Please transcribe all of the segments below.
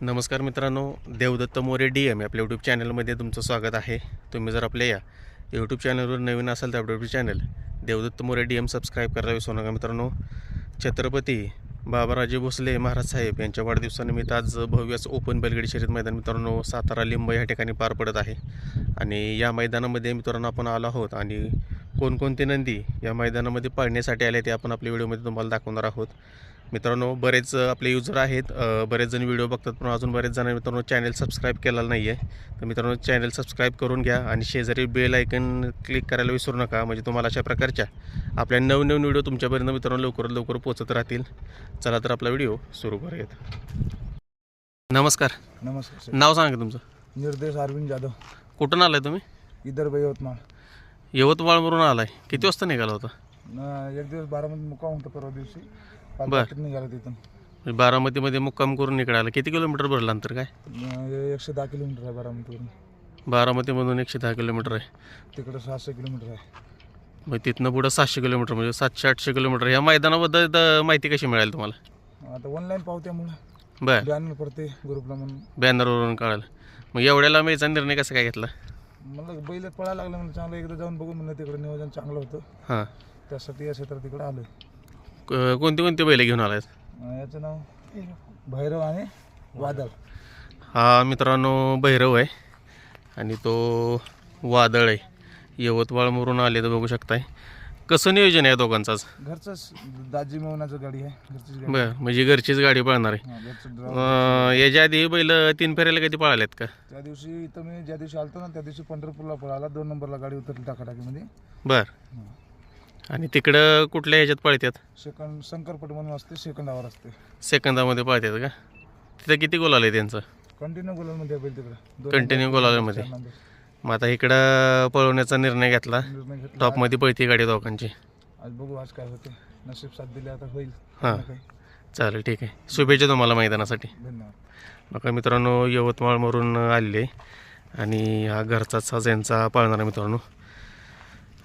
नमस्कार मित्रांनो Devdatta More D M आपल्या यूट्यूब चॅनलमध्ये तुमचं स्वागत आहे. तुम्ही जर आपल्या या यूट्यूब चॅनलवर नवीन असाल तर आपलं YouTube channel Devdatta More D M subscribe करायला विसरू नका मित्रांनो. छत्रपती बाबाराजे भोसले महाराज साहेब यांच्या वाढदिवसानिमित्त आज भव्य ओपन बैलगडी शर्यत मैदान मित्रांनो सातारा लिंब या ठिकाणी पार पडत आहे. आणि या मैदानामध्ये मित्रांनो आपण आलो आहोत आणि कोणकोणते नंदी या मैदानामध्ये पाळण्यासाठी आले ते आपण आपल्या व्हिडिओमध्ये तुम्हाला दाखवणार आहोत. मित्रांनो बरेच आपले युजर आहेत. बरेच जण व्हिडिओ बघतात पण अजून बरेच जण मित्रांनो चॅनल सबस्क्राईब केलेला नाही आहे तर मित्रांनो चॅनल सबस्क्राईब करून घ्या आणि शेजारी बेल ऐकन क्लिक करायला विसरू नका. म्हणजे तुम्हाला अशा प्रकारच्या आपल्या नवनवीन व्हिडिओ तुमच्यापर्यंत मित्रांनो लवकरात लवकर पोचत राहतील. चला तर आपला व्हिडिओ सुरू करूयात. नमस्कार. नमस्कार नाव सांगा तुमचं. निर्देश अरविंद जाधव. कुठून आलाय तुम्ही? विदर्भ यवतमाळ. यवतमाळवरून आलाय. किती वाजता निघाला होता? एक दिवस बारामध्ये मुक्काम होता परवा दिवशी. काल बर. रात्री निघाला तिथून. म्हणजे बारामतीमध्ये मुक्काम करून निघाला किती किलोमीटर भरलं अंतर काय? हे एकशे दहा किलोमीटर आहे बारामतीवरून. बारामतीमधून एकशे दहा किलोमीटर आहे. तिकडं सहाशे किलोमीटर आहे. मग तिथनं पुढं सातशे किलोमीटर म्हणजे सातशे आठशे किलोमीटर. ह्या मैदानाबद्दल तर माहिती कशी मिळाली तुम्हाला? आता ऑनलाईन पावत्यामुळं. बरं. बॅनर पडते ग्रुपला म्हणून. बॅनरवरून कळालं. मग एवढ्याला याचा निर्णय कसा काय घेतला? म्हणलं बैल पळायला लागलं म्हणजे चांगलं एकदा जाऊन बघू म्हणलं तिकडं नियोजन चांगलं होतं. हां. त्यासाठी या क्षेत्रात तिकडं आलं कोणती कोणती बैल घेऊन आलाय याचं नाव? भैरव आणि वादळ. हा मित्रांनो भैरव आहे आणि तो वादळ आहे. यवतमाळवरून आले तर बघू शकताय. कसं नियोजन आहे दोघांचं आज? घरचंच दाजी मेवनाचं गाडी आहे. घरचीच गाडी. बरं म्हणजे घरचीच गाडी पळणार आहे. हा, घरचं driver. अं, याच्या आधी बैल तीन फेऱ्याला कधी पळाल्यात का? त्या दिवशी इथं मी ज्या दिवशी आलतो ना त्या दिवशी पंढरपूरला पळाला. दोन नंबरला गाडी उतरली टाकाटाकीमध्ये. बर. आणि तिकडं कुठल्या ह्याच्यात पळतात सेकंड शंकरपट म्हणून असते सेकंडावर असते. सेकंदामध्ये पळतात का? तिथं किती गोल आले त्यांचं? कंटिन्यू गोलांमध्ये बैल तिकडं. Continue गोलांमध्ये. मग आता इकडं पळवण्याचा निर्णय घेतला. निर्णय घेतला. टॉपमध्ये पळती गाडी दोघांची. आज बघू आज काय होते नशीब साथ दिले आता होईल. हां. काही. चालेल ठीक आहे. शुभेच्छा तुम्हाला मैदानासाठी. धन्यवाद. बघा मित्रांनो यवतमाळवरून आलेले. आणि हा घरचाच साज यांचा पाळणारा मित्रांनो.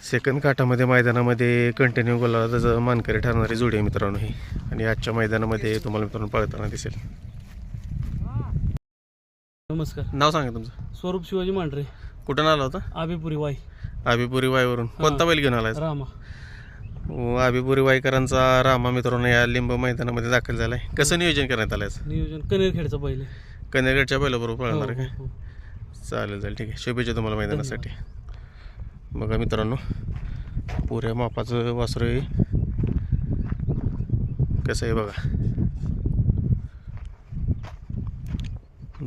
सेकंड काठामध्ये मैदानामध्ये कंटिन्यू गोला त्याचं मानकरी ठरणारी जोडी आहे मित्रांनो ही. आणि आजच्या मैदानामध्ये तुम्हाला मित्रांनो पळताना दिसेल. नमस्कार. नाव सांगा तुमचं. स्वरूप शिवाजी मांढरे. कुठून आला होता? आबीपुरी वाई. आबिपुरी वाईवरून. कोणता बैल घेऊन आलाय रामा. आबिपुरी वाईकरांचा रामा मित्रांनो या लिंब मैदानामध्ये दाखल झालाय. कसं नियोजन करण्यात आलं याचं? नियोजन कनेरखेडचं पहिले. कन्यागडच्या बैलाबरोबर पळणार हो, का? हो. चालेल चालेल. ठीक आहे. शुभेच्छा तुम्हाला मैदानासाठी. बघा मित्रांनो पुऱ्या मापाचं वासरू आहे. कसं आहे बघा.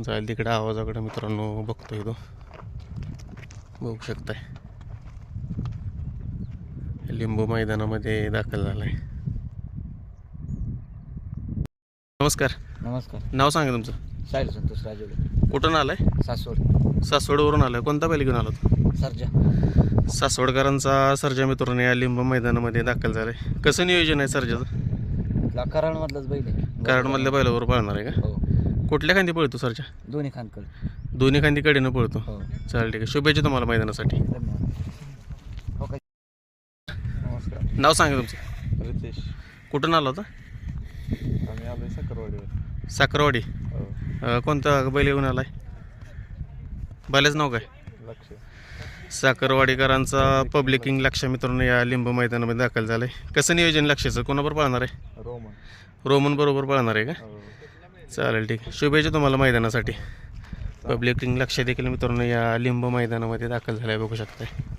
जाईल तिकडे आवाजाकडे मित्रांनो बघतोय तो. बघू शकताय. लिंबू मैदानामध्ये दाखल झालाय. नमस्कार. नमस्कार. नाव सांगा तुमचं. साहिल संतोष राजवडे. कुठून आलाय? सासवड. सासवडवरून आलाय. कोणता बैल घेऊन आला सरजा. सासवडकरांचा सर्जा मित्रांनो या लिंब मैदानामध्ये दाखल झालाय. कसं नियोजन आहे सर्जाचं? कराडमधलाच बैल आहे. कराडमधल्या बैलावर पळणार आहे हो. का कुठल्या खांदी पळतो सरजा? दोन्ही खानकड दोन्ही खांदी कडेनं पळतो? हो. चालेल ठीक आहे. शुभेच्छा तुम्हाला मैदानासाठी. धन्यवाद. हो काय नमस्कार. नाव सांगा तुमचं. रितेश. कुठून आला होता? आम्ही आलोय साखरवाडीवर. साखरवाडी. अं, कोणता बैल येऊन आलाय? बैलाचं नाव काय? लक्ष. साखरवाडीकरांचा पब्लिक किंग लक्ष मित्रांनो या लिंब मैदानामध्ये दाखल झालंय. कसं नियोजन लक्षाचं? कोणाबरोबर पळणार आहे? रोमन. रोमन बरोबर पळणार आहे का? चालेल ठीक. आहे शुभेच्छा तुम्हाला मैदानासाठी. पब्लिक किंग लक्ष देखील मित्रांनो या लिंब मैदानामध्ये दाखल झाल्या बघू शकताय.